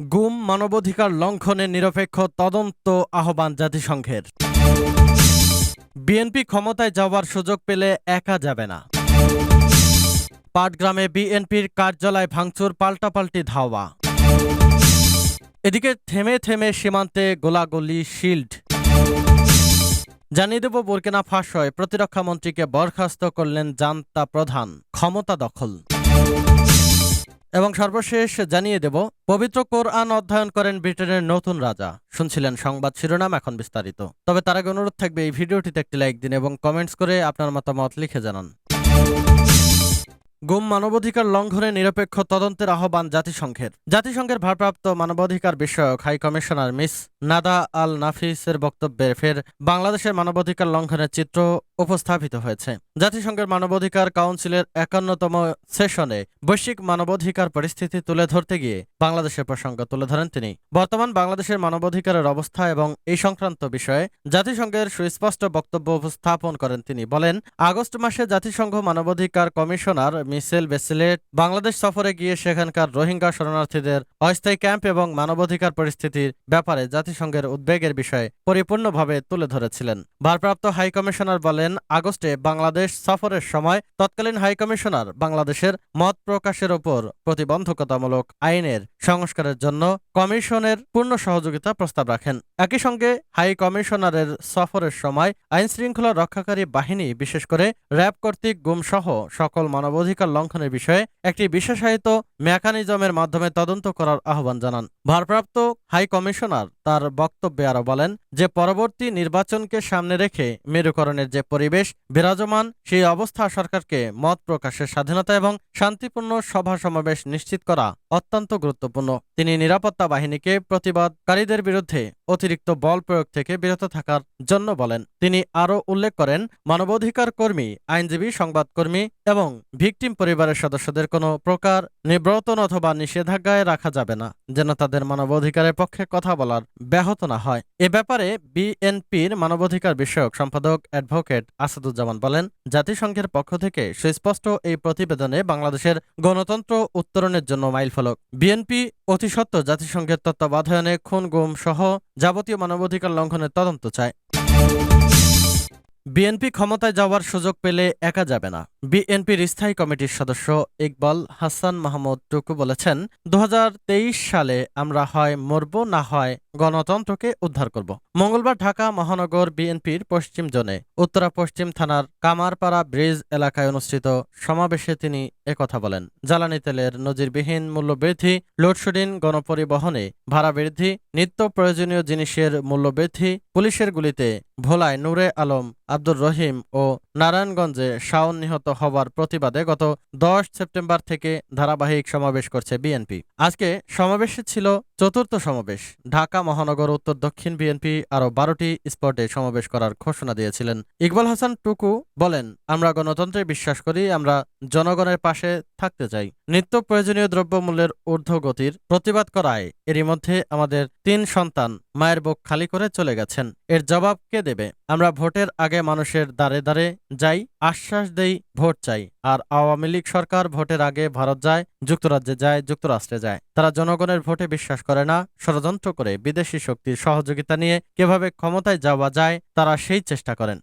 গুম মানবাধিকার লঙ্ঘনের নিরপেক্ষ তদন্ত আহ্বান জাতিসংঘের। বিএনপি ক্ষমতায় যাওয়ার সুযোগ পেলে একা যাবে না। পাটগ্রামে বিএনপির কার্যালয় ভাঙচুর, পাল্টাপাল্টি ধাওয়া। এদিকে থেমে থেমে সীমান্তে গোলাগুলি শিল্ড। জানিয়ে দেব বোরকেনা ফাঁসয়, প্রতিরক্ষা মন্ত্রীকে বরখাস্ত করলেন জান্তা প্রধান, ক্ষমতা দখল। এবং সর্বশেষ জানিয়ে দেব, পবিত্র কোরআন অধ্যয়ন করেন ব্রিটেনের নতুন রাজা। শুনছিলেন সংবাদ শিরোনাম, এখন বিস্তারিত। তবে তার আগে অনুরোধ থাকবে এই ভিডিওটিতে একটি লাইক দিন এবং কমেন্টস করে আপনার মতামত লিখে জানান। গুম মানবাধিকার লঙ্ঘনে নিরপেক্ষ তদন্তের আহ্বান জাতিসংঘের। জাতিসংঘের ভারপ্রাপ্ত মানবাধিকার বিষয়ক high commissioner miss Nada Al নাফিসের বক্তব্যে ফের বাংলাদেশের মানবাধিকার লঙ্ঘনের চিত্র উপস্থাপিত হয়েছে। জাতিসংঘের মানবাধিকার কাউন্সিলের একান্নতম সেশনে বৈশ্বিক মানবাধিকার পরিস্থিতি তুলে ধরতে গিয়ে বাংলাদেশের প্রসঙ্গ তুলে ধরেন তিনি। বর্তমান বাংলাদেশের মানবাধিকারের অবস্থা এবং এই সংক্রান্ত বিষয়ে জাতিসংঘের সুস্পষ্ট বক্তব্য উপস্থাপন করেন তিনি। বলেন, আগস্ট মাসে জাতিসংঘ মানবাধিকার কমিশনার মিসেল বেসেলেট বাংলাদেশ সফরে গিয়ে সেখানকার রোহিঙ্গা শরণার্থীদের অস্থায়ী ক্যাম্প এবং মানবাধিকার পরিস্থিতির ব্যাপারে জাতিসংঘের উদ্বেগের বিষয়ে পরিপূর্ণভাবে তুলে ধরেছিলেন। ভারপ্রাপ্ত হাই কমিশনার বলেন আগস্টে বাংলাদেশ সফরের সময় তৎকালীন হাইকমিশনার বাংলাদেশের মত প্রকাশের ওপর প্রতিবন্ধকতামূলক আইনের সংস্কারের জন্য কমিশনের পূর্ণ সহযোগিতা প্রস্তাব রাখেন। একই সঙ্গে হাই কমিশনারের সফরের সময় আইন শৃঙ্খলা রক্ষাকারী বাহিনী, বিশেষ করে র্যাব কর্তৃক গুমসহ সকল মানবাধিকার লঙ্ঘনের বিষয়ে একটি বিশেষায়িত মেকানিজমের মাধ্যমে তদন্ত করার আহ্বান জানান। ভারপ্রাপ্ত হাই কমিশনার তার বক্তব্যে আরও বলেন যে, পরবর্তী নির্বাচনকে সামনে রেখে মেরুকরণের যে পরিবেশ বিরাজমান, সেই অবস্থা সরকারকে মত প্রকাশের স্বাধীনতা এবং শান্তিপূর্ণ সভা সমাবেশ নিশ্চিত করা অত্যন্ত গুরুত্বপূর্ণ। তিনি নিরাপত্তা বাহিনীকে প্রতিবাদকারীদের বিরুদ্ধে অতিরিক্ত বল প্রয়োগ থেকে বিরত থাকার জন্য বলেন। তিনি আরও উল্লেখ করেন, মানবাধিকার কর্মী, আইনজীবী, সংবাদকর্মী এবং ভিকটিম পরিবারের সদস্যদের কোনো প্রকার নিব্রতন অথবা নিষেধাজ্ঞায় রাখা যাবে না, যেন তাদের মানবাধিকারের পক্ষে কথা বলার ব্যাহত না হয়। এ ব্যাপারে বিএনপির মানবাধিকার বিষয়ক সম্পাদক অ্যাডভোকেট আসাদুজ্জামান বলেন, জাতিসংঘের পক্ষ থেকে সুস্পষ্ট এই প্রতিবেদনে বাংলাদেশের গণতন্ত্র উত্তরণের জন্য মাইলফলক। বিএনপি অতি সত্ত্বর জাতিসংঘের তত্ত্বাবধানে খুন, গুম সহ যাবতীয় মানবাধিকার লঙ্ঘনের তদন্ত চায়। বিএনপি ক্ষমতায় যাওয়ার সুযোগ পেলে একা যাবে না। বিএনপির স্থায়ী কমিটির সদস্য ইকবাল হাসান মাহমুদ টুকু বলেছেন দু হাজার তেইশ সালে আমরা হয় মরব না হয় গণতন্ত্রকে উদ্ধার করব। মঙ্গলবার ঢাকা মহানগর বিএনপির পশ্চিম জোনে উত্তরা পশ্চিম থানার কামারপাড়া ব্রিজ এলাকায় অনুষ্ঠিত সমাবেশে তিনি একথা বলেন। জ্বালানি তেলের নজিরবিহীন মূল্যবৃদ্ধি, লোডশেডিং গণপরিবহনে ভাড়া বৃদ্ধি নিত্য প্রয়োজনীয় জিনিসের মূল্যবৃদ্ধি, পুলিশের গুলিতে ভোলায় নূরে আলম, আব্দুর রহিম ও নারায়ণগঞ্জে শাওন নিহত হওয়ার প্রতিবাদে গত দশ সেপ্টেম্বর থেকে ধারাবাহিক সমাবেশ করছে বিএনপি। আজকে সমাবেশে ছিল চতুর্থ সমাবেশ। ঢাকা, মহানগর, উত্তর, দক্ষিণ বিএনপি আরও বারোটি স্পটে সমাবেশ করার ঘোষণা দিয়েছিলেন। ইকবাল হাসান টুকু বলেন, আমরা গণতন্ত্রে বিশ্বাস করি, আমরা জনগণের পাশে থাকতে চাই। নিত্য প্রয়োজনীয় দ্রব্যমূল্যের ঊর্ধ্বগতির প্রতিবাদ করায়। এরই মধ্যে আমাদের তিন সন্তান মায়ের বুক খালি করে চলে গেছেন। এর জবাব কে দেবে? আমরা ভোটের আগে মানুষের দ্বারে দ্বারে যাই, আশ্বাস দেই, ভোট চাই। আর আওয়ামী লীগ সরকার ভোটের আগে ভারত যায়, যুক্তরাজ্যে যায়, যুক্তরাষ্ট্রে যায়। তারা জনগণের ভোটে বিশ্বাস করে না, ষড়যন্ত্র করে বিদেশি শক্তির সহযোগিতা নিয়ে কীভাবে ক্ষমতায় যাওয়া যায়, তারা সেই চেষ্টা করেন।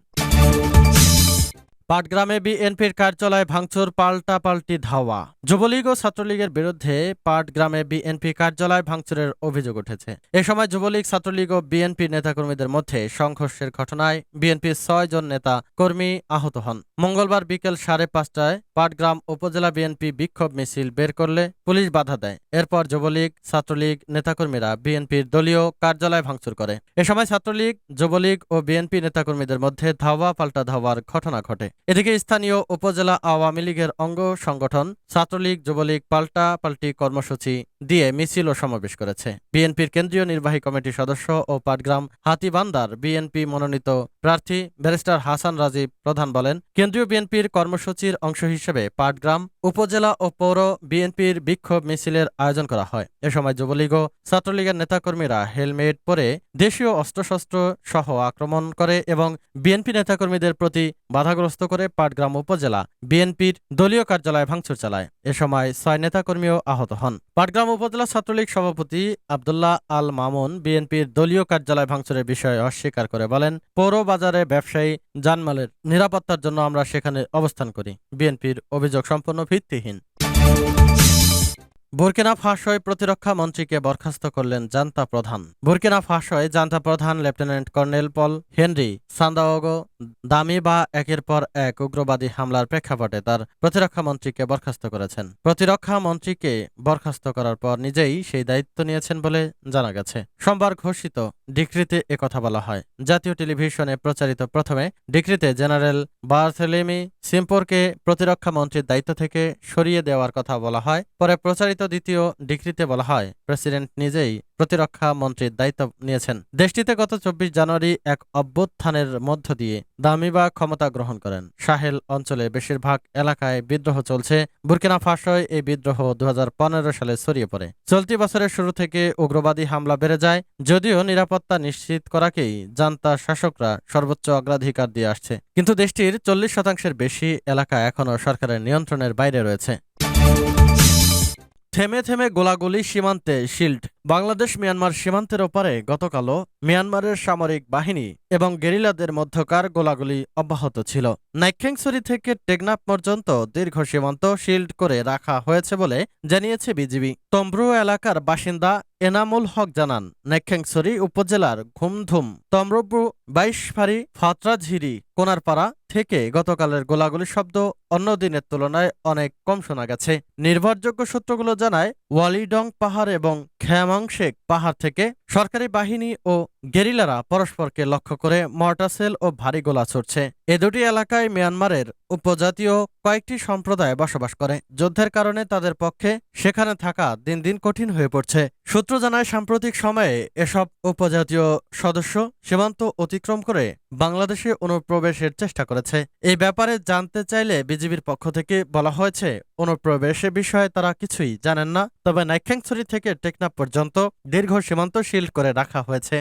পাটগ্রামে বিএনপির কার্যালয় ভাঙচুর পাল্টা পাল্টি ধাওয়া। যুবলীগ ও ছাত্রলীগের বিরুদ্ধে পাটগ্রামে বিএনপি কার্যালয় ভাঙচুরের অভিযোগ উঠেছে। এ সময় যুবলীগ, ছাত্রলীগ ও বিএনপি নেতাকর্মীদের মধ্যে সংঘর্ষের ঘটনায় বিএনপির ছয় জন নেতা কর্মী আহত হন। মঙ্গলবার বিকেল সাড়ে পাঁচটায় পাটগ্রাম উপজেলা বিএনপি বিক্ষোভ মিছিল বের করলে পুলিশ বাধা দেয়। এরপর যুবলীগ, ছাত্রলীগ নেতাকর্মীরা বিএনপির দলীয় কার্যালয় ভাঙচুর করে। এ সময় ছাত্রলীগ, যুবলীগ ও বিএনপি নেতাকর্মীদের মধ্যে ধাওয়া পাল্টা ধাওয়ার ঘটনা ঘটে। এদিকে স্থানীয় উপজেলা আওয়ামী লীগের অঙ্গ সংগঠন ছাত্রলীগ, যুবলীগ পাল্টা পাল্টি কর্মসূচি দিয়ে মিছিল ও সমাবেশ করেছে। বিএনপির কেন্দ্রীয় নির্বাহী কমিটির সদস্য ও পাটগ্রাম হাতিবান্দার বিএনপি মনোনীত প্রার্থী ব্যারিস্টার হাসান রাজীব প্রধান বলেন, কেন্দ্রীয় বিএনপির কর্মসূচির অংশ হিসেবে পাটগ্রাম উপজেলা ও পৌর বিএনপির বিক্ষোভ মিছিলের আয়োজন করা হয়। এ সময় যুবলীগ ও ছাত্রলীগের নেতাকর্মীরা হেলমেট পরে দেশীয় অস্ত্রশস্ত্র সহ আক্রমণ করে এবং বিএনপি নেতাকর্মীদের প্রতি বাধাগ্রস্ত করে পাটগ্রাম উপজেলা বিএনপির দলীয় কার্যালয়ে ভাঙচুর চালায়। এ সময় ছয় নেতাকর্মীও আহত হন। পাটগ্রাম উপজেলা ছাত্রলীগ সভাপতি আবদুল্লাহ আল মামুন বিএনপির দলীয় কার্যালয় ভাঙচুরের বিষয়ে অস্বীকার করে বলেন, পৌর বাজারে ব্যবসায়ী জানমালের নিরাপত্তার জন্য আমরা সেখানে অবস্থান করি। বিএনপির অভিযোগ সম্পূর্ণ ভিত্তিহীন। বুরকিনা ফাসোয় প্রতিরক্ষা মন্ত্রীকে বরখাস্ত করলেন জান্তা প্রধান। বুরকিনা ফাসোয় জান্তা প্রধান lieutenant colonel Paul Henri Sandaogo Damiba একের পর এক উগ্রবাদী হামলার প্রেক্ষাপটে তার প্রতিরক্ষা মন্ত্রীকে বরখাস্ত করেছেন। প্রতিরক্ষা মন্ত্রীকে বরখাস্ত করার পর নিজেই সেই দায়িত্ব নিয়েছেন বলে জানা গেছে। সোমবার ঘোষিত ডিক্রিতে একথা বলা হয়। জাতীয় টেলিভিশনে প্রচারিত প্রথমে ডিক্রিতে জেনারেল বার্থেলেমি সিম্পোরকে প্রতিরক্ষা মন্ত্রীর দায়িত্ব থেকে সরিয়ে দেওয়ার কথা বলা হয়। পরে প্রচারিত দ্বিতীয় ডিক্রিতে বলা হয়। প্রেসিডেন্ট নিজেই প্রতিরক্ষা মন্ত্রীর দায়িত্ব নিয়েছেন। দেশটিতে গত চব্বিশ জানুয়ারি এক অভ্যুত্থানের মধ্য দিয়ে দামিবা ক্ষমতা গ্রহণ করেন। সাহেল অঞ্চলে বেশিরভাগ এলাকায় বিদ্রোহ চলছে। বুরকিনা ফাসোয় এই বিদ্রোহ দু সালে ছড়িয়ে পড়ে। চলতি বছরের শুরু থেকে উগ্রবাদী হামলা বেড়ে যায়, যদিও নিরাপত্তা নিশ্চিত করাকেই জান্তা শাসকরা সর্বোচ্চ অগ্রাধিকার দিয়ে আসছে। কিন্তু দেশটির চল্লিশ শতাংশের বেশি এলাকা এখনও সরকারের নিয়ন্ত্রণের বাইরে রয়েছে। থেমে থেমে গোলাগুলি সীমান্তে শিল্ড বাংলাদেশ মিয়ানমার সীমান্তের ওপারে গতকালও মিয়ানমারের সামরিক বাহিনী এবং গেরিলাদের মধ্যকার গোলাগুলি অব্যাহত ছিল। নাইক্ষ্যাংসরি থেকে টেকনাফ পর্যন্ত দীর্ঘ সীমান্ত শিল্ড করে রাখা হয়েছে বলে জানিয়েছে বিজিবি। তম্ব্রু এলাকার বাসিন্দা এনামুল হক জানান নাইক্ষ্যাংসরি উপজেলার ঘুমধুম তম্রব্রু বাইশফারি ফাতরাঝিরি কোনারপাড়া থেকে গতকালের গোলাগুলি শব্দ অন্য দিনের তুলনায় অনেক কম শোনা গেছে। নির্ভরযোগ্য সূত্রগুলো জানায়, ওয়ালিডং পাহাড় এবং খ্যামাংশেক পাহাড় থেকে সরকারি বাহিনী ও গেরিলারা পরস্পরকে লক্ষ্য করে মর্টাসেল ও ভারী গোলা ছুটছে এ দুটি এলাকায় মিয়ানমারের উপজাতীয় কয়েকটি সম্প্রদায় বসবাস করে। যুদ্ধের কারণে তাদের পক্ষে সেখানে থাকা দিন দিন কঠিন হয়ে পড়ছে। সূত্র জানায়, সাম্প্রতিক সময়ে এসব উপজাতীয় সদস্য সীমান্ত অতিক্রম করে বাংলাদেশে অনুপ্রবেশের চেষ্টা করেছে। এই ব্যাপারে জানতে চাইলে বিজিবির পক্ষ থেকে বলা হয়েছে, অনুপ্রবেশের বিষয়ে তারা কিছুই জানেন না। তবে নাইখ্যাংছড়ি থেকে টেকনাফ পর্যন্ত দীর্ঘ সীমান্ত শিল্ড করে রাখা হয়েছে।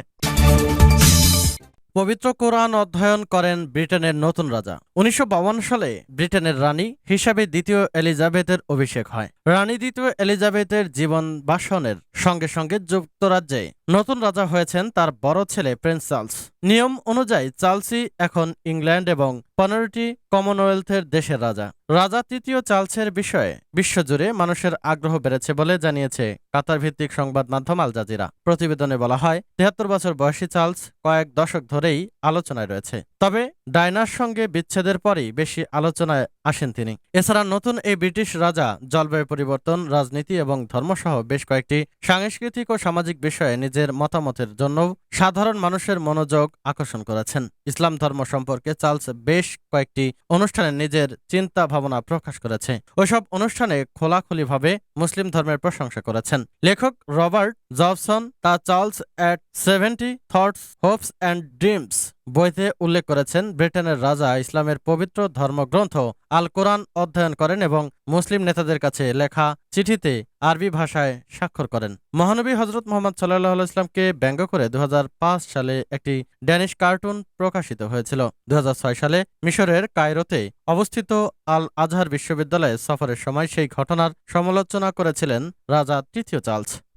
পবিত্র কোরআন অধ্যয়ন করেন ব্রিটেনের নতুন রাজা। উনিশশো সালে ব্রিটেনের রানী হিসাবে দ্বিতীয় এলিজাবেথের অভিষেক হয়। রানী দ্বিতীয় এলিজাবেথের জীবন বাসনের সঙ্গে সঙ্গে যুক্তরাজ্যে নতুন রাজা হয়েছেন তার বড় ছেলে প্রিন্স চার্লস। নিয়ম অনুযায়ী চার্লসই এখন ইংল্যান্ড এবং পনেরোটি কমনওয়েলথের দেশের রাজা। রাজা তৃতীয় চার্লসের বিষয়ে বিশ্বজুড়ে মানুষের আগ্রহ বেড়েছে বলে জানিয়েছে কাতার ভিত্তিক সংবাদ মাধ্যম আল জাজিরা। প্রতিবেদনে বলা হয়, তেহাত্তর বছর বয়সী চার্লস কয়েক দশক ধরেই আলোচনায় রয়েছে। তবে ডায়নার সঙ্গে বিচ্ছেদের পরই বেশি আলোচনায় আসেন তিনি। এছাড়া নতুন এই ব্রিটিশ রাজা, জলবায়ু পরিবর্তন, রাজনীতি এবং ধর্মসহ বেশ কয়েকটি সাংস্কৃতিক ও সামাজিক বিষয়ে নিজের মতামতের জন্য সাধারণ মানুষের মনোযোগ আকর্ষণ করেছেন। ইসলাম ধর্ম সম্পর্কে চার্লস বেশ কয়েকটি অনুষ্ঠানে নিজের চিন্তা ভাবনা প্রকাশ করেছে। ওইসব অনুষ্ঠানে খোলাখুলিভাবে মুসলিম ধর্মের প্রশংসা করেছেন। লেখক রবার্ট জবসন তা Charles at seventy thoughts, hopes and dreams বইতে উল্লেখ করেছেন, ব্রিটেনের রাজা ইসলামের পবিত্র ধর্মগ্রন্থ আল কোরআন অধ্যয়ন করেন এবং মুসলিম নেতাদের কাছে লেখা চিঠিতে আরবি ভাষায় স্বাক্ষর করেন। মহানবী হজরত মোহাম্মদ সাল্লাহ ইসলামকে ব্যঙ্গ করে দু হাজার পাঁচ সালে একটি ড্যানিশ কার্টুন প্রকাশিত হয়েছিল। দু হাজার ছয় সালে মিশরের কায়রোতে অবস্থিত আল আজহার বিশ্ববিদ্যালয়ে সফরের সময় সেই ঘটনার সমালোচনা করেছিলেন রাজা তৃতীয় চার্লস।